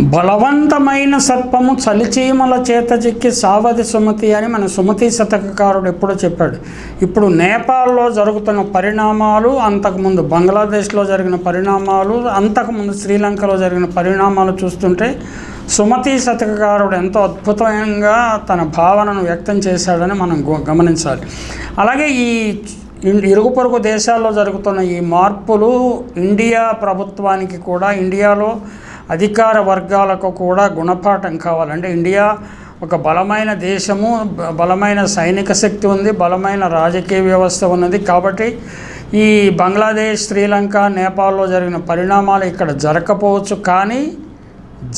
బలవంతమైన సర్పము చలిచీమల చేత చిక్కి సావధి సుమతి అని మన సుమతి శతకకారుడు ఎప్పుడో చెప్పాడు. ఇప్పుడు నేపాల్లో జరుగుతున్న పరిణామాలు అంతకుముందు బంగ్లాదేశ్లో జరిగిన పరిణామాలు అంతకుముందు శ్రీలంకలో జరిగిన పరిణామాలు చూస్తుంటే సుమతి శతకకారుడు ఎంతో అద్భుతంగా తన భావనను వ్యక్తం చేశాడని మనం గమనించాలి. అలాగే ఈ ఇరుగు పొరుగు దేశాల్లో జరుగుతున్న ఈ మార్పులు ఇండియా ప్రభుత్వానికి కూడా ఇండియాలో అధికార వర్గాలకు కూడా గుణపాఠం కావాలంటే ఇండియా ఒక బలమైన దేశము బలమైన సైనిక శక్తి ఉంది బలమైన రాజకీయ వ్యవస్థ ఉన్నది కాబట్టి ఈ బంగ్లాదేశ్ శ్రీలంక నేపాల్లో జరిగిన పరిణామాలు ఇక్కడ జరగకపోవచ్చు. కానీ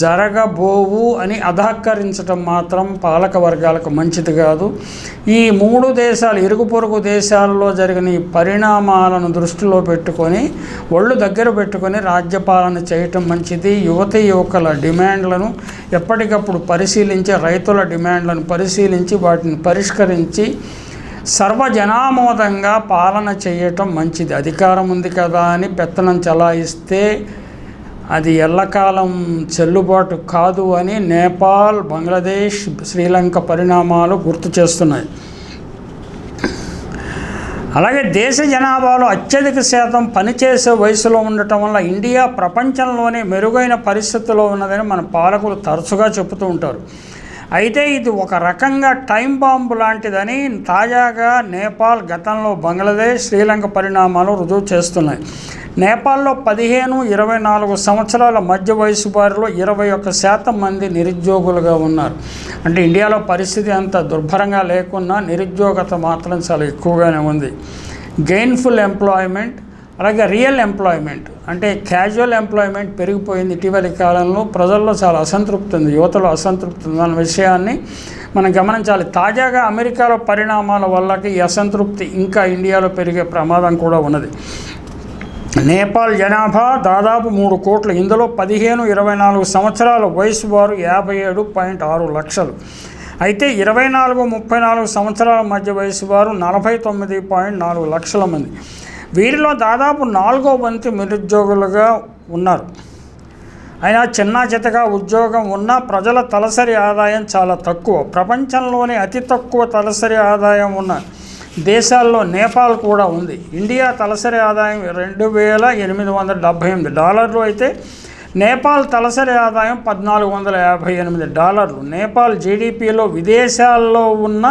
జరగబోవు అని అధహకరించడం మాత్రం పాలక వర్గాలకు మంచిది కాదు. ఈ మూడు దేశాలు ఇరుగు పొరుగు దేశాల్లో జరిగిన ఈ పరిణామాలను దృష్టిలో పెట్టుకొని ఒళ్ళు దగ్గర పెట్టుకొని రాజ్యపాలన చేయటం మంచిది. యువతి యువకుల డిమాండ్లను ఎప్పటికప్పుడు పరిశీలించి రైతుల డిమాండ్లను పరిశీలించి వాటిని పరిష్కరించి సర్వజనామోదంగా పాలన చేయటం మంచిది. అధికారం ఉంది కదా అని పెత్తనం చలాయిస్తే అది ఎల్లకాలం చెల్లుబాటు కాదు అని నేపాల్ బంగ్లాదేశ్ శ్రీలంక పరిణామాలు గుర్తు చేస్తున్నాయి. అలాగే దేశ జనాభాలో అత్యధిక శాతం పనిచేసే వయసులో ఉండటం వల్ల ఇండియా ప్రపంచంలోనే మెరుగైన పరిస్థితిలో ఉన్నదని మన పాలకులు తరచుగా చెబుతూ ఉంటారు. అయితే ఇది ఒక రకంగా టైం బాంబు లాంటిదని తాజాగా నేపాల్ గతంలో బంగ్లాదేశ్ శ్రీలంక పరిణామాలు రుజువు చేస్తున్నాయి. నేపాల్లో పదిహేను ఇరవై నాలుగు సంవత్సరాల మధ్య వయసు వారిలో ఇరవై ఒక్క శాతం మంది నిరుద్యోగులుగా ఉన్నారు. అంటే ఇండియాలో పరిస్థితి అంత దుర్భరంగా లేకున్నా నిరుద్యోగత మాత్రం చాలా ఎక్కువగానే ఉంది. గెయిన్ఫుల్ ఎంప్లాయ్మెంట్ అలాగే రియల్ ఎంప్లాయ్మెంట్ అంటే క్యాజువల్ ఎంప్లాయ్మెంట్ పెరిగిపోయింది ఇటీవలి కాలంలో. ప్రజల్లో చాలా అసంతృప్తి ఉంది యువతలో అసంతృప్తి ఉంది అన్న విషయాన్ని మనం గమనించాలి. తాజాగా అమెరికాలో పరిణామాల వల్లకి ఈ అసంతృప్తి ఇంకా ఇండియాలో పెరిగే ప్రమాదం కూడా ఉన్నది. నేపాల్ జనాభా దాదాపు మూడు కోట్లు ఇందులో పదిహేను ఇరవై నాలుగు సంవత్సరాల వయసు వారు యాభై ఏడు పాయింట్ ఆరు లక్షలు. అయితే ఇరవై నాలుగు ముప్పై నాలుగు సంవత్సరాల మధ్య వయసు వారు నలభై తొమ్మిది పాయింట్ నాలుగు లక్షల మంది. వీరిలో దాదాపు నాలుగో వంతు నిరుద్యోగులుగా ఉన్నారు. అయినా చిన్న చితగా ఉద్యోగం ఉన్న ప్రజల తలసరి ఆదాయం చాలా తక్కువ. ప్రపంచంలోనే అతి తక్కువ తలసరి ఆదాయం ఉన్న దేశాల్లో నేపాల్ కూడా ఉంది. ఇండియా తలసరి ఆదాయం రెండు వేల ఎనిమిది వందల డెబ్భై ఎనిమిది డాలర్లు అయితే నేపాల్ తలసరి ఆదాయం పద్నాలుగు వందల యాభై ఎనిమిది డాలర్లు. నేపాల్ జీడిపిలో విదేశాల్లో ఉన్న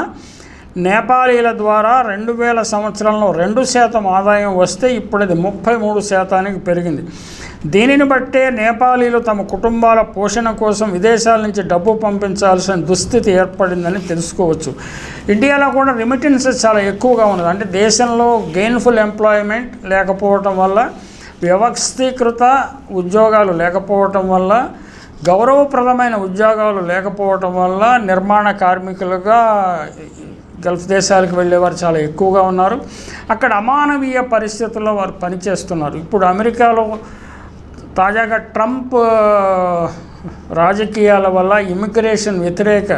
నేపాలీల ద్వారా రెండు వేల సంవత్సరంలో రెండు శాతం ఆదాయం వస్తే ఇప్పుడు అది ముప్పై మూడు శాతానికి పెరిగింది. దీనిని బట్టే నేపాలీలు తమ కుటుంబాల పోషణ కోసం విదేశాల నుంచి డబ్బు పంపించాల్సిన దుస్థితి ఏర్పడిందని తెలుసుకోవచ్చు. ఇండియాలో కూడా రిమిటెన్సెస్ చాలా ఎక్కువగా ఉన్నది. అంటే దేశంలో గెయిన్ఫుల్ ఎంప్లాయ్మెంట్ లేకపోవటం వల్ల వ్యవస్థీకృత ఉద్యోగాలు లేకపోవటం వల్ల గౌరవప్రదమైన ఉద్యోగాలు లేకపోవటం వల్ల నిర్మాణ కార్మికులుగా గల్ఫ్ దేశాలకు వెళ్ళేవారు చాలా ఎక్కువగా ఉన్నారు. అక్కడ అమానవీయ పరిస్థితుల్లో వారు పనిచేస్తున్నారు. ఇప్పుడు అమెరికాలో తాజాగా ట్రంప్ రాజకీయాల వల్ల ఇమిగ్రేషన్ వ్యతిరేక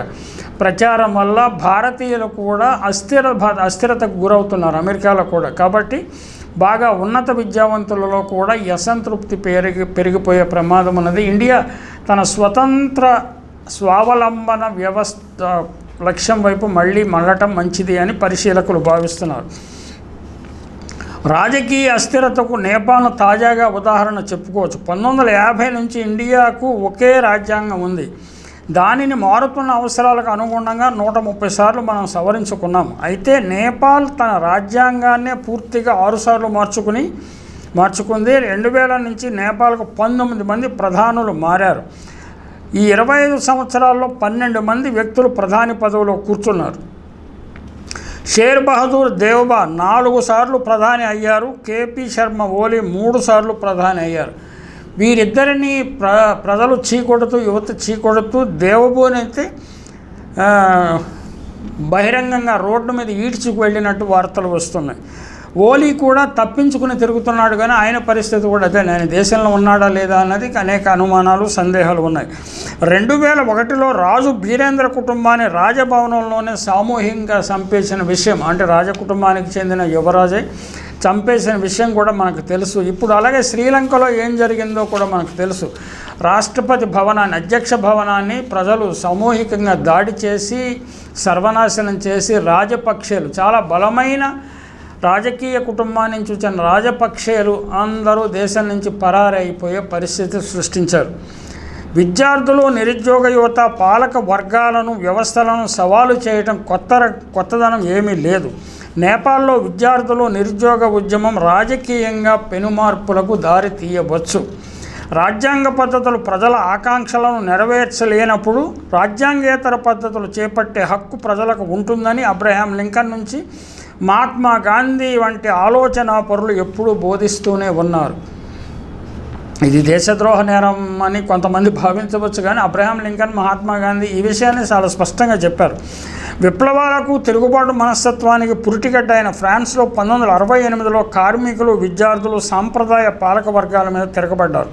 ప్రచారం వల్ల భారతీయులు కూడా అస్థిర అస్థిరతకు గురవుతున్నారు అమెరికాలో కూడా. కాబట్టి బాగా ఉన్నత విద్యావంతులలో కూడా అసంతృప్తి పెరిగి పెరిగిపోయే ప్రమాదం ఉన్నది. ఇండియా తన స్వతంత్ర స్వావలంబన వ్యవస్థ లక్ష్యం వైపు మళ్ళీ మళ్ళటం మంచిది అని పరిశీలకులు భావిస్తున్నారు. రాజకీయ అస్థిరతకు నేపాల్ తాజాగా ఉదాహరణ చెప్పుకోవచ్చు. పంతొమ్మిది వందల యాభై నుంచి ఇండియాకు ఒకే రాజ్యాంగం ఉంది. దానిని మారుతున్న అవసరాలకు అనుగుణంగా నూట ముప్పై సార్లు మనం సవరించుకున్నాం. అయితే నేపాల్ తన రాజ్యాంగాన్నే పూర్తిగా ఆరుసార్లు మార్చుకుని మార్చుకుంది. రెండు వేల నుంచి నేపాల్కు పంతొమ్మిది మంది ప్రధానులు మారారు. ఈ ఇరవై ఐదు సంవత్సరాల్లో పన్నెండు మంది వ్యక్తులు ప్రధాని పదవిలో కూర్చున్నారు. షేర్ బహదూర్ దేవ్బా నాలుగు సార్లు ప్రధాని అయ్యారు. కేపీ శర్మ ఓలీ మూడు సార్లు ప్రధాని అయ్యారు. వీరిద్దరిని ప్ర ప్రజలు చీకొడుతూ యువత చీకొడుతూ దేవబోని అయితే బహిరంగంగా రోడ్డు మీద ఈడ్చుకు వెళ్ళినట్టు వార్తలు వస్తున్నాయి. ఓలీ కూడా తప్పించుకుని తిరుగుతున్నాడు కానీ ఆయన పరిస్థితి కూడా అదే. నేను దేశంలో ఉన్నాడా లేదా అన్నది అనేక అనుమానాలు సందేహాలు ఉన్నాయి. రెండు వేల ఒకటిలో రాజు బీరేంద్ర కుటుంబాన్ని రాజభవనంలోనే సామూహికంగా చంపేసిన విషయం అంటే రాజ కుటుంబానికి చెందిన యువరాజే చంపేసిన విషయం కూడా మనకు తెలుసు. ఇప్పుడు అలాగే శ్రీలంకలో ఏం జరిగిందో కూడా మనకు తెలుసు. రాష్ట్రపతి భవనాన్ని అధ్యక్ష భవనాన్ని ప్రజలు సామూహికంగా దాడి చేసి సర్వనాశనం చేసి రాజపక్షేలు చాలా బలమైన రాజకీయ కుటుంబాన్ని నుంచి వచ్చిన రాజపక్షేలు అందరూ దేశం నుంచి పరారైపోయే పరిస్థితి సృష్టించారు. విద్యార్థులు నిరుద్యోగ యువత పాలక వర్గాలను వ్యవస్థలను సవాలు చేయటం కొత్త ర- కొత్తదనం ఏమీ లేదు. నేపాల్లో విద్యార్థులు నిరుద్యోగ ఉద్యమం రాజకీయంగా పెనుమార్పులకు దారి తీయవచ్చు. రాజ్యాంగ పద్ధతులు ప్రజల ఆకాంక్షలను నెరవేర్చలేనప్పుడు రాజ్యాంగేతర పద్ధతులు చేపట్టే హక్కు ప్రజలకు ఉంటుందని అబ్రహాం లింకన్ నుంచి మహాత్మా గాంధీ వంటి ఆలోచన పరులు ఎప్పుడూ బోధిస్తూనే ఉన్నారు. ఇది దేశద్రోహ నేరం అని కొంతమంది భావించవచ్చు కానీ అబ్రహాం లింకన్ మహాత్మా గాంధీ ఈ విషయాన్ని చాలా స్పష్టంగా చెప్పారు. విప్లవాలకు తిరుగుబాటు మనస్తత్వానికి పురిటిగడ్డ అయిన ఫ్రాన్స్లో పంతొమ్మిది వందల అరవై ఎనిమిదిలో కార్మికులు విద్యార్థులు సాంప్రదాయ పాలక వర్గాల మీద తిరగబడ్డారు.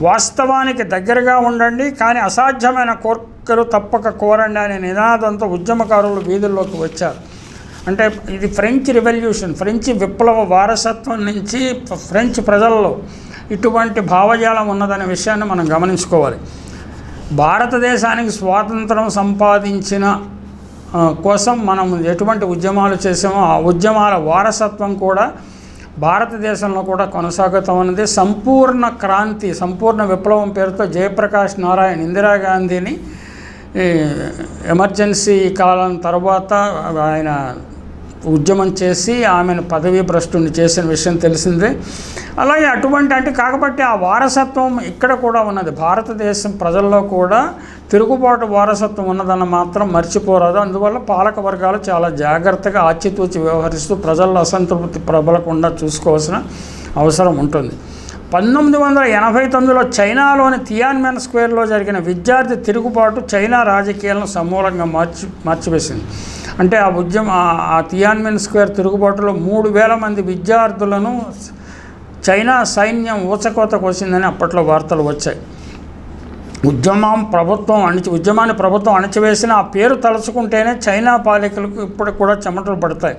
వాస్తవానికి దగ్గరగా ఉండండి కానీ అసాధ్యమైన కోర్కెలు తప్పక కోరండి అనే నినాదంతో ఉద్యమకారులు వీధుల్లోకి వచ్చారు. అంటే ఇది ఫ్రెంచ్ రెవల్యూషన్ ఫ్రెంచ్ విప్లవ వారసత్వం నుంచి ఫ్రెంచ్ ప్రజల్లో ఇటువంటి భావజాలం ఉన్నదనే విషయాన్ని మనం గమనించుకోవాలి. భారతదేశానికి స్వాతంత్రం సంపాదించిన కోసం మనం ఎటువంటి ఉద్యమాలు చేసామో ఆ ఉద్యమాల వారసత్వం కూడా భారతదేశంలో కూడా కొనసాగుతూ ఉన్నది సంపూర్ణ క్రాంతి సంపూర్ణ విప్లవం పేరుతో జయప్రకాష్ నారాయణ్ ఇందిరాగాంధీని ఎమర్జెన్సీ కాలం తర్వాత ఆయన ఉద్యమం చేసి ఆమెను పదవీ భ్రష్టుని చేసిన విషయం తెలిసిందే. అలాగే అటువంటి అంటే కాకపోతే ఆ వారసత్వం ఇక్కడ కూడా ఉన్నది. భారతదేశం ప్రజల్లో కూడా తిరుగుబాటు వారసత్వం ఉన్నదన్న మాత్రం మర్చిపోరాదు. అందువల్ల పాలక వర్గాలు చాలా జాగ్రత్తగా ఆచితూచి వ్యవహరిస్తూ ప్రజల్లో అసంతృప్తి ప్రబలకుండా చూసుకోవాల్సిన అవసరం ఉంటుంది. పంతొమ్మిది వందల ఎనభై తొమ్మిదిలో చైనాలోని తియాన్మెన్ స్క్వేర్లో జరిగిన విద్యార్థి తిరుగుబాటు చైనా రాజకీయాలను సమూలంగా మార్చి మార్చివేసింది. అంటే ఆ ఉద్యమ ఆ- ఆ తియాన్మెన్ స్క్వేర్ తిరుగుబాటులో మూడు వేల మంది విద్యార్థులను చైనా సైన్యం ఊచకోత కోసిందని అప్పట్లో వార్తలు వచ్చాయి. ఉద్యమం ప్రభుత్వం అణిచి ఉద్యమాన్ని ప్రభుత్వం అణచివేసిన ఆ పేరు తలుచుకుంటేనే చైనా పాలికలకు ఇప్పుడు కూడా చెమటలు పడతాయి.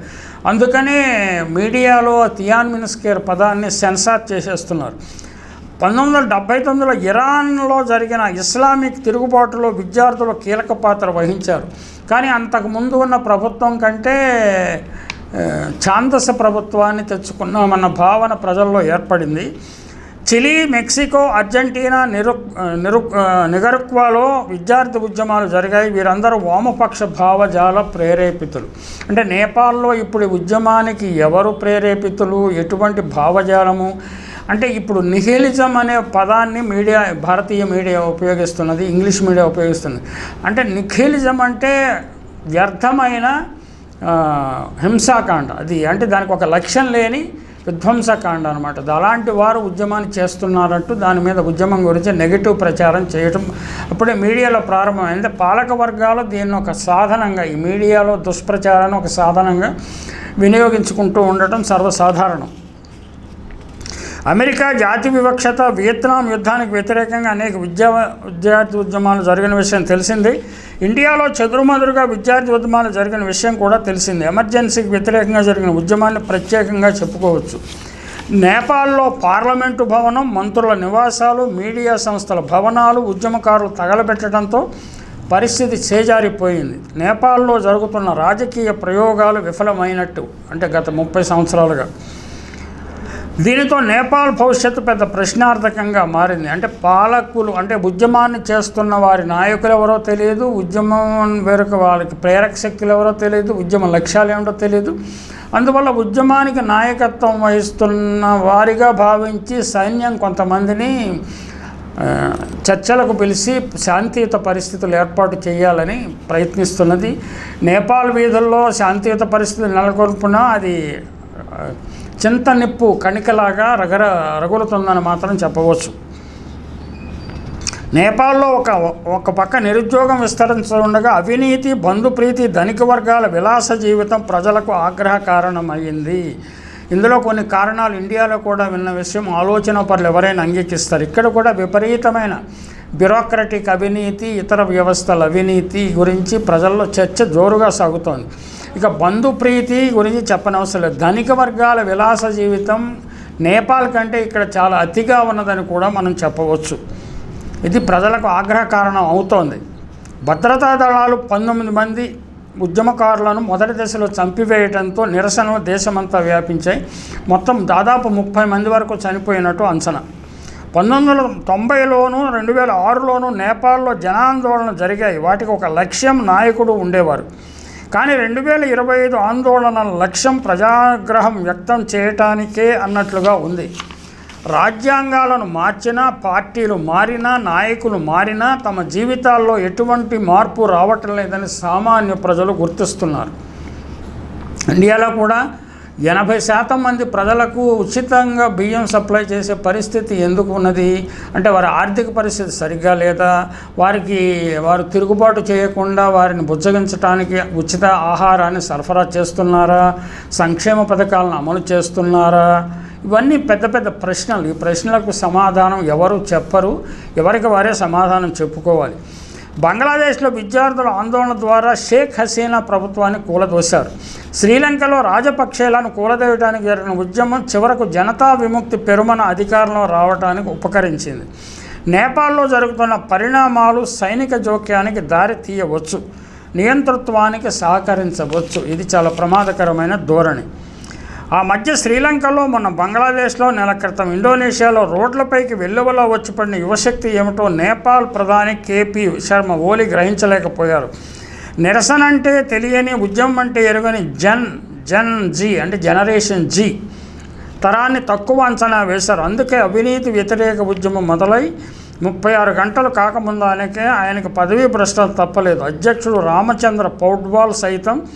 అందుకనే మీడియాలో తియాన్ మినిస్కేర్ పదాన్ని సెన్సార్ చేసేస్తున్నారు. పంతొమ్మిది వందల డెబ్బై తొమ్మిదిలో ఇరాన్లో జరిగిన ఇస్లామిక్ తిరుగుబాటులో విద్యార్థులు కీలక పాత్ర వహించారు. కానీ అంతకు ముందు ఉన్న ప్రభుత్వం కంటే ఛాందస ప్రభుత్వాన్ని తెచ్చుకున్నామన్న భావన ప్రజల్లో ఏర్పడింది. చిలీ మెక్సికో అర్జెంటీనా నిరు నిరు నిగరుక్వాలో విద్యార్థి ఉద్యమాలు జరిగాయి. వీరందరూ వామపక్ష భావజాల ప్రేరేపితులు. అంటే నేపాల్లో ఇప్పుడు ఉద్యమానికి ఎవరు ప్రేరేపితులు? ఎటువంటి భావజాలము? అంటే ఇప్పుడు నిహిలిజం అనే పదాన్ని మీడియా భారతీయ మీడియా ఉపయోగిస్తున్నది ఇంగ్లీష్ మీడియా ఉపయోగిస్తుంది అంటే నిఖిలిజం అంటే వ్యర్థమైన హింసాకాండ. అది అంటే దానికి ఒక లక్ష్యం లేని విధ్వంసకాండ అనమాట అలాంటి వారు ఉద్యమాన్ని చేస్తున్నారంటూ దాని మీద ఉద్యమం గురించి నెగిటివ్ ప్రచారం చేయటం అప్పుడే మీడియాలో ప్రారంభమైంది. పాలక వర్గాలు దీన్ని ఒక సాధనంగా ఈ మీడియాలో దుష్ప్రచారాన్ని ఒక సాధనంగా వినియోగించుకుంటూ ఉండటం సర్వసాధారణం. అమెరికా జాతి వివక్షత వియత్నాం యుద్ధానికి వ్యతిరేకంగా అనేక విద్యా విద్యార్థి ఉద్యమాలు జరిగిన విషయం తెలిసింది. ఇండియాలో చెదురుమదురుగా విద్యార్థి ఉద్యమాలు జరిగిన విషయం కూడా తెలిసింది. ఎమర్జెన్సీకి వ్యతిరేకంగా జరిగిన ఉద్యమాన్ని ప్రత్యేకంగా చెప్పుకోవచ్చు. నేపాల్లో పార్లమెంటు భవనం మంత్రుల నివాసాలు మీడియా సంస్థల భవనాలు ఉద్యమకారులు తగలబెట్టడంతో పరిస్థితి చేజారిపోయింది. నేపాల్లో జరుగుతున్న రాజకీయ ప్రయోగాలు విఫలమైనట్టు అంటే గత ముప్పై సంవత్సరాలుగా. దీనితో నేపాల్ భవిష్యత్తు పెద్ద ప్రశ్నార్థకంగా మారింది. అంటే పాలకులు అంటే ఉద్యమాన్ని చేస్తున్న వారి నాయకులు ఎవరో తెలియదు ఉద్యమం వేరొక వాళ్ళకి ప్రేరక శక్తులు ఎవరో తెలియదు ఉద్యమ లక్ష్యాలు ఏమిటో తెలియదు. అందువల్ల ఉద్యమానికి నాయకత్వం వహిస్తున్న వారిగా భావించి సైన్యం కొంతమందిని చర్చలకు పిలిచి శాంతియుత పరిస్థితులు ఏర్పాటు చేయాలని ప్రయత్నిస్తున్నది. నేపాల్ వీధుల్లో శాంతియుత పరిస్థితులు నెలకొల్పున అది చింత నిప్పు కణికలాగా రగర రగులుతుందని మాత్రం చెప్పవచ్చు. నేపాల్లో ఒక ఒక పక్క నిరుద్యోగం విస్తరించగా అవినీతి బంధుప్రీతి ధనిక వర్గాల విలాస జీవితం ప్రజలకు ఆగ్రహ కారణమైంది ఇందులో కొన్ని కారణాలు ఇండియాలో కూడా విన్న విషయం ఆలోచన పరులు ఎవరైనా అంగీకరిస్తారు ఇక్కడ కూడా విపరీతమైన బ్యూరోక్రటిక్ అవినీతి ఇతర వ్యవస్థల అవినీతి గురించి ప్రజల్లో చర్చ జోరుగా సాగుతోంది. ఇక బంధు ప్రీతి గురించి చెప్పనవసరం లేదు. ధనిక వర్గాల విలాస జీవితం నేపాల్ కంటే ఇక్కడ చాలా అతిగా ఉన్నదని కూడా మనం చెప్పవచ్చు. ఇది ప్రజలకు ఆగ్రహ కారణం అవుతోంది. భద్రతా దళాలు పంతొమ్మిది మంది ఉద్యమకారులను మొదటి దశలో చంపివేయడంతో నిరసనలు దేశమంతా వ్యాపించాయి. మొత్తం దాదాపు ముప్పై మంది వరకు చనిపోయినట్టు అంచనా. పంతొమ్మిది వందల తొంభైలోను రెండు వేల ఆరులోను నేపాల్లో జనాందోళన జరిగాయి. వాటికి ఒక లక్ష్యం నాయకుడు ఉండేవారు. కానీ రెండు వేల ఇరవై ఐదు ఆందోళన లక్ష్యం ప్రజాగ్రహం వ్యక్తం చేయటానికే అన్నట్లుగా ఉంది. రాజ్యాంగాలను మార్చినా పార్టీలు మారినా నాయకులు మారినా తమ జీవితాల్లో ఎటువంటి మార్పు రావటం లేదని సామాన్య ప్రజలు గుర్తిస్తున్నారు. ఇండియాలో కూడా ఎనభై శాతం మంది ప్రజలకు ఉచితంగా బియ్యం సప్లై చేసే పరిస్థితి ఎందుకు ఉన్నది? అంటే వారి ఆర్థిక పరిస్థితి సరిగ్గా లేదా? వారికి వారు తిరుగుబాటు చేయకుండా వారిని బుజ్జగించడానికి ఉచిత ఆహారాన్ని సరఫరా చేస్తున్నారా? సంక్షేమ పథకాలను అమలు చేస్తున్నారా? ఇవన్నీ పెద్ద పెద్ద ప్రశ్నలు. ఈ ప్రశ్నలకు సమాధానం ఎవరు చెప్పరు? ఎవరికి వారే సమాధానం చెప్పుకోవాలి. బంగ్లాదేశ్లో విద్యార్థుల ఆందోళన ద్వారా షేక్ హసీనా ప్రభుత్వాన్ని కూలదోశారు. శ్రీలంకలో రాజపక్షేలను కూలదేయడానికి జరిగిన ఉద్యమం చివరకు జనతా విముక్తి పెరుమన అధికారంలో రావడానికి ఉపకరించింది. నేపాల్లో జరుగుతున్న పరిణామాలు సైనిక జోక్యానికి దారి తీయవచ్చు నియంతృత్వానికి సహకరించవచ్చు. ఇది చాలా ప్రమాదకరమైన ధోరణి. ఆ మధ్య శ్రీలంకలో మొన్న బంగ్లాదేశ్లో నెల క్రితం ఇండోనేషియాలో రోడ్లపైకి వెల్లువలో వచ్చి పడిన యువశక్తి ఏమిటో నేపాల్ ప్రధాని కేపీ శర్మ ఓలి గ్రహించలేకపోయారు. నిరసన అంటే తెలియని ఉద్యమం అంటే ఎరుగని జన్ జన్ జీ అంటే జనరేషన్ జీ. తరాన్ని తక్కువ అంచనా వేశారు. అందుకే అవినీతి వ్యతిరేక ఉద్యమం మొదలై ముప్పై ఆరు గంటలు కాకముందానికే ఆయనకు పదవీ ప్రశ్న తప్పలేదు. అధ్యక్షుడు రామచంద్ర పౌడ్వాల్ సైతం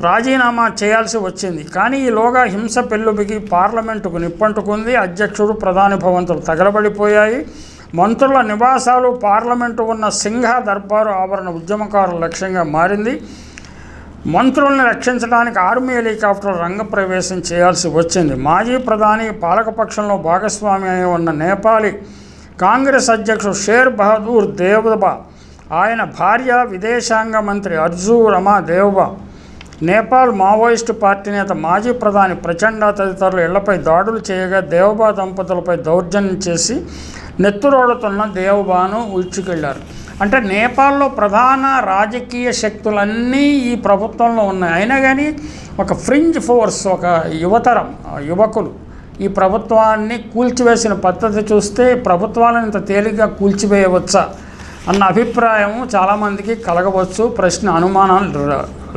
రాజీనామా చేయాల్సి వచ్చింది. కానీ ఈలోగా హింస పెళ్ళుబికి పార్లమెంటుకు నిప్పంటుకుంది. అధ్యక్షుడు ప్రధాని భవంతులు తగలబడిపోయాయి. మంత్రుల నివాసాలు పార్లమెంటు ఉన్న సింహ దర్బారు ఆవరణ ఉద్యమకారుల లక్ష్యంగా మారింది. మంత్రుల్ని రక్షించడానికి ఆర్మీ హెలికాప్టర్ రంగప్రవేశం చేయాల్సి వచ్చింది. మాజీ ప్రధాని పాలకపక్షంలో భాగస్వామి అయి ఉన్న నేపాలీ కాంగ్రెస్ అధ్యక్షుడు షేర్ బహదూర్ దేవబా ఆయన భార్య విదేశాంగ మంత్రి అర్జు రమా దేవబా నేపాల్ మావోయిస్టు పార్టీ నేత మాజీ ప్రధాని ప్రచండ తదితరులు ఇళ్ళపై దాడులు చేయగా దేవబా దంపతులపై దౌర్జన్యం చేసి నెత్తురోడుతున్న దేవబాను ఉడ్చుకెళ్ళారు అంటే నేపాల్లో ప్రధాన రాజకీయ శక్తులన్నీ ఈ ప్రభుత్వంలో ఉన్నాయి. అయినా కానీ ఒక ఫ్రింజ్ ఫోర్స్ ఒక యువతరం యువకులు ఈ ప్రభుత్వాన్ని కూల్చివేసిన పద్ధతి చూస్తే ప్రభుత్వాలను ఇంత తేలిగ్గా కూల్చివేయవచ్చా అన్న అభిప్రాయం చాలామందికి కలగవచ్చు. ప్రశ్న అనుమానాలు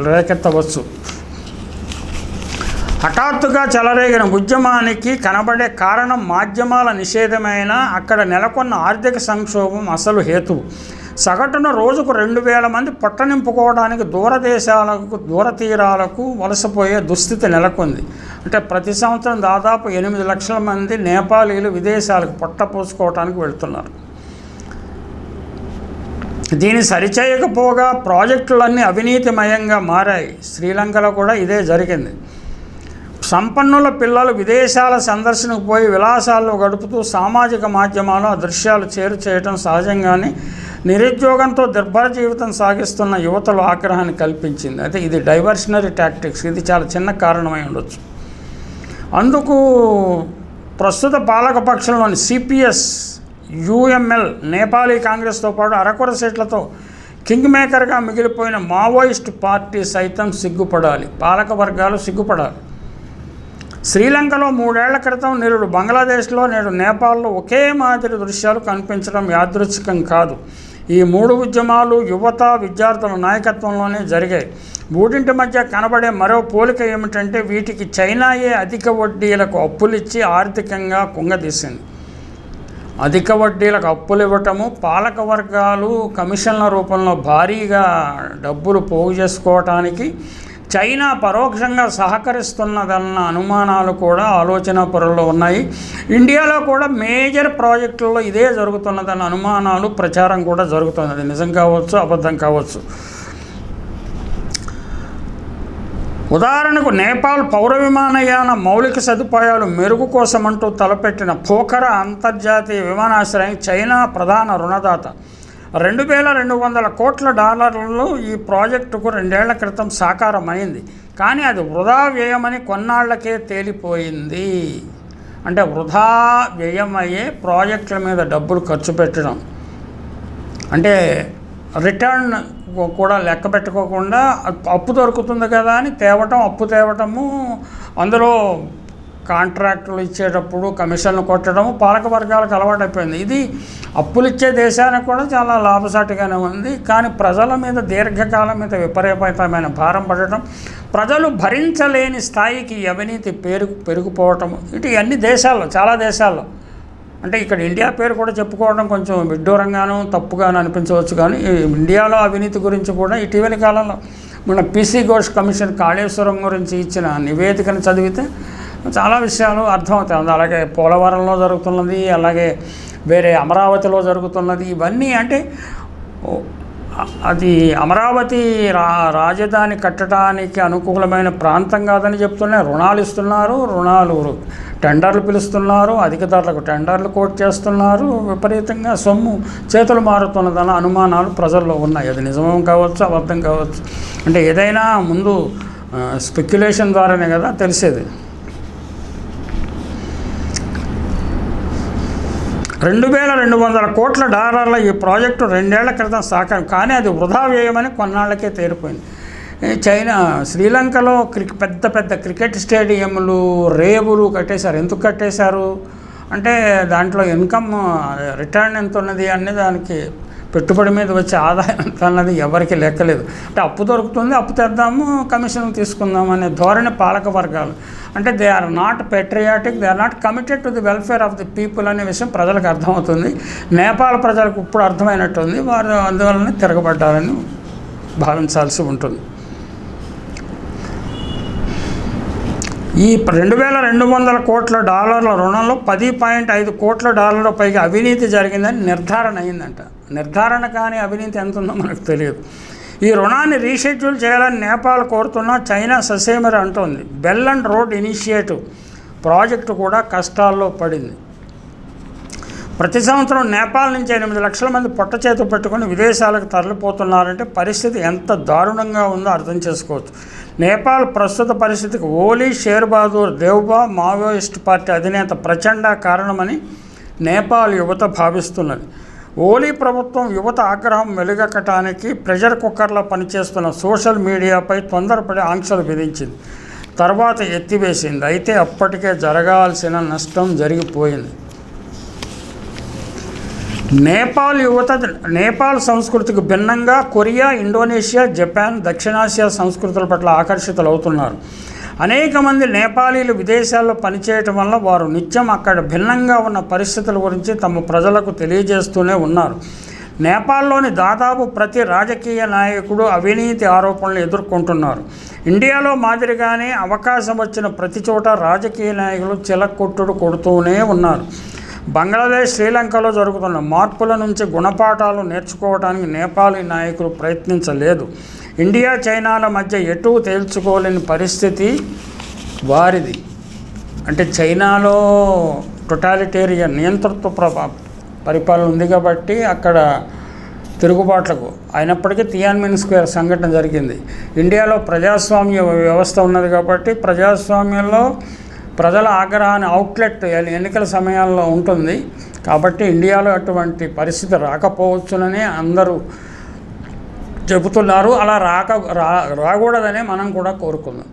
రేకెత్తవచ్చు. హఠాత్తుగా చెలరేగిన ఉద్యమానికి కనబడే కారణం మాధ్యమాల నిషేధమైన అక్కడ నెలకొన్న ఆర్థిక సంక్షోభం అసలు హేతువు సగటున రోజుకు రెండు వేల మంది పొట్ట నింపుకోవడానికి దూరదేశాలకు దూరతీరాలకు వలసపోయే దుస్థితి నెలకొంది. అంటే ప్రతి సంవత్సరం దాదాపు ఎనిమిది లక్షల మంది నేపాలీలు విదేశాలకు పొట్ట పోసుకోవడానికి వెళ్తున్నారు. దీన్ని సరిచేయకపోగా ప్రాజెక్టులన్నీ అవినీతిమయంగా మారాయి. శ్రీలంకలో కూడా ఇదే జరిగింది. సంపన్నుల పిల్లలు విదేశాల సందర్శనకు పోయి విలాసాల్లో గడుపుతూ సామాజిక మాధ్యమాల్లో దృశ్యాలు చేరు చేయడం సహజంగానే నిరుద్యోగంతో దుర్భర జీవితం సాగిస్తున్న యువతలో ఆగ్రహాన్ని కల్పించింది. అయితే ఇది డైవర్షనరీ టాక్టిక్స్. ఇది చాలా చిన్న కారణమై ఉండొచ్చు. అందుకు ప్రస్తుత పాలకపక్షంలోని సిపిఎస్ యుఎంఎల్ నేపాలీ కాంగ్రెస్తో పాటు అరకొర సీట్లతో కింగ్ మేకర్గా మిగిలిపోయిన మావోయిస్ట్ పార్టీ సైతం సిగ్గుపడాలి. పాలక వర్గాలు సిగ్గుపడాలి. శ్రీలంకలో మూడేళ్ళ క్రితం నిరుడు బంగ్లాదేశ్లో నేడు నేపాల్లో ఒకే మాదిరి దృశ్యాలు కనిపించడం యాదృచ్ఛికం కాదు. ఈ మూడు ఉద్యమాలు యువత విద్యార్థుల నాయకత్వంలోనే జరిగాయి. మూడింటి మధ్య కనబడే మరో పోలిక ఏమిటంటే వీటికి చైనాయే అధిక వడ్డీలకు అప్పులిచ్చి ఆర్థికంగా కుంగదీసింది. అధిక వడ్డీలకు అప్పులు ఇవ్వటము పాలక వర్గాలు కమిషన్ల రూపంలో భారీగా డబ్బులు పోగు చేసుకోవటానికి చైనా పరోక్షంగా సహకరిస్తున్నదన్న అనుమానాలు కూడా ఆలోచన పొరల్లో ఉన్నాయి. ఇండియాలో కూడా మేజర్ ప్రాజెక్టుల్లో ఇదే జరుగుతున్నదన్న అనుమానాలు ప్రచారం కూడా జరుగుతున్నది. నిజం కావచ్చు అబద్ధం కావచ్చు. ఉదాహరణకు నేపాల్ పౌర విమానయాన మౌలిక సదుపాయాలు మెరుగు కోసమంటూ తలపెట్టిన పోఖరా అంతర్జాతీయ విమానాశ్రయం చైనా ప్రధాన రుణదాత. రెండు వేల రెండు వందల కోట్ల డాలర్లలో ఈ ప్రాజెక్టుకు రెండేళ్ళ క్రితం సాకారమైంది. కానీ అది వృధా వ్యయమని కొన్నాళ్ళకే తేలిపోయింది. అంటే వృధా వ్యయమయ్యే ప్రాజెక్టుల మీద డబ్బులు ఖర్చు పెట్టడం. అంటే రిటర్న్ కూడా లెక్క పెట్టుకోకుండా అప్పు దొరుకుతుంది కదా అని తేవటం అప్పు తేవటము అందులో కాంట్రాక్టులు ఇచ్చేటప్పుడు కమిషన్లు కొట్టడము పాలక వర్గాలకు అలవాటైపోయింది. ఇది అప్పులు ఇచ్చే దేశానికి కూడా చాలా లాభసాటిగానే ఉంది. కానీ ప్రజల మీద దీర్ఘకాలం మీద విపరీతమైన భారం పడటం ప్రజలు భరించలేని స్థాయికి అవినీతి పేరు పెరిగిపోవటం ఇటు అన్ని దేశాల్లో చాలా దేశాల్లో అంటే ఇక్కడ ఇండియా పేరు కూడా చెప్పుకోవడం కొంచెం విడ్డూరంగానూ తప్పుగాను అనిపించవచ్చు కానీ ఈ ఇండియాలో అవినీతి గురించి కూడా ఇటీవలి కాలంలో మన పీసీ ఘోష్ కమిషన్ కాళేశ్వరం గురించి ఇచ్చిన నివేదికను చదివితే చాలా విషయాలు అర్థమవుతాయి. అలాగే పోలవరంలో జరుగుతున్నది అలాగే వేరే అమరావతిలో జరుగుతున్నది ఇవన్నీ అంటే అది అమరావతి రా రాజధాని కట్టడానికి అనుకూలమైన ప్రాంతం కాదని చెప్తున్నా రుణాలు ఇస్తున్నారు రుణాలు టెండర్లు పిలుస్తున్నారు అధిక ధరలకు టెండర్లు కోట్ చేస్తున్నారు. విపరీతంగా సొమ్ము చేతులు మారుతున్నదన్న అనుమానాలు ప్రజల్లో ఉన్నాయి. అది నిజమం కావచ్చు అబద్ధం కావచ్చు? అంటే ఏదైనా ముందు స్పెక్యులేషన్ ద్వారానే కదా తెలిసేది. రెండు వేల రెండు వందల కోట్ల డాలర్ల ఈ ప్రాజెక్టు రెండేళ్ళ క్రితం సాకారం. కానీ అది వృధా వ్యయమని కొన్నాళ్ళకే తేలిపోయింది చైనా శ్రీలంకలో క్రిక్ పెద్ద పెద్ద క్రికెట్ స్టేడియంలు రేవులు కట్టేశారు. ఎందుకు కట్టేశారు? అంటే దాంట్లో ఇన్కమ్ రిటర్న్ ఎంత ఉన్నది అనే దానికి పెట్టుబడి మీద వచ్చే ఆదాయం అన్నది ఎవరికి లెక్కలేదు. అంటే అప్పు దొరుకుతుంది అప్పు తెద్దాము కమిషన్ తీసుకుందాం అనే ధోరణి పాలక వర్గాలు. అంటే they are not patriotic they are not committed to the welfare of the people అనే విషయం ప్రజలకు అర్థమవుతుంది. నేపాల్ ప్రజలకు ఇప్పుడు అర్థమైనట్టుంది. వారు అందువలన తిరగబడ్డారని భావించాల్సి ఉంటుంది. ఈ రెండు వేల రెండు వందల కోట్ల డాలర్ల రుణంలో పది పాయింట్ ఐదు కోట్ల డాలర్ల పైగా అవినీతి జరిగిందని నిర్ధారణ అయిందంట. నిర్ధారణ కానీ అవినీతి ఎంత ఉందో మనకు తెలియదు. ఈ రుణాన్ని రీషెడ్యూల్ చేయాలని నేపాల్ కోరుతున్నా చైనా ససేమర్ అంటోంది. Belt and road initiative project కూడా కష్టాల్లో పడింది. ప్రతి సంవత్సరం నేపాల్ నుంచి ఎనిమిది లక్షల మంది పొట్ట చేతు పెట్టుకుని విదేశాలకు తరలిపోతున్నారంటే పరిస్థితి ఎంత దారుణంగా ఉందో అర్థం చేసుకోవచ్చు. నేపాల్ ప్రస్తుత పరిస్థితికి ఓలీ షేర్ బహదూర్ దేవ్బా మావోయిస్ట్ పార్టీ అధినేత ప్రచండ కారణమని నేపాల్ యువత భావిస్తున్నది. ఓలీ ప్రభుత్వం యువత ఆగ్రహం మెలుగకటానికి ప్రెషర్ కుక్కర్లో పనిచేస్తున్న సోషల్ మీడియాపై తొందరపడి ఆంక్షలు విధించింది. తర్వాత ఎత్తివేసింది. అయితే అప్పటికే జరగాల్సిన నష్టం జరిగిపోయింది. నేపాల్ యువత నేపాల్ సంస్కృతికి భిన్నంగా కొరియా ఇండోనేషియా జపాన్ దక్షిణాసియా సంస్కృతుల పట్ల ఆకర్షితులవుతున్నారు. అనేక మంది నేపాలీలు విదేశాల్లో పనిచేయటం వల్ల వారు నిత్యం అక్కడ భిన్నంగా ఉన్న పరిస్థితుల గురించి తమ ప్రజలకు తెలియజేస్తూనే ఉన్నారు. నేపాల్లోని దాదాపు ప్రతి రాజకీయ నాయకుడు అవినీతి ఆరోపణలు ఎదుర్కొంటున్నారు. ఇండియాలో మాదిరిగానే అవకాశం వచ్చిన ప్రతి చోట రాజకీయ నాయకులు చిలక్కొట్టుడు కొడుతూనే ఉన్నారు. బంగ్లాదేశ్ శ్రీలంకలో జరుగుతున్న మార్పుల నుంచి గుణపాఠాలు నేర్చుకోవడానికి నేపాలీ నాయకులు ప్రయత్నించలేదు. ఇండియా చైనాల మధ్య ఎటు తేల్చుకోలేని పరిస్థితి వారిది. అంటే చైనాలో టొటాలిటేరియన్ నియంతృత్వ ప్రభా పరిపాలన ఉంది కాబట్టి అక్కడ తిరుగుబాట్లకు అయినప్పటికీ తియాన్మిన్ స్క్వేర్ సంఘటన జరిగింది. ఇండియాలో ప్రజాస్వామ్య వ్యవస్థ ఉన్నది కాబట్టి ప్రజాస్వామ్యంలో ప్రజల ఆగ్రహాన్ని అవుట్లెట్ ఎన్నికల సమయాల్లో ఉంటుంది. కాబట్టి ఇండియాలో అటువంటి పరిస్థితి రాకపోవచ్చునని అందరూ చెబుతున్నారు. అలా రాక రా రాకూడదనే మనం కూడా కోరుకుందాం.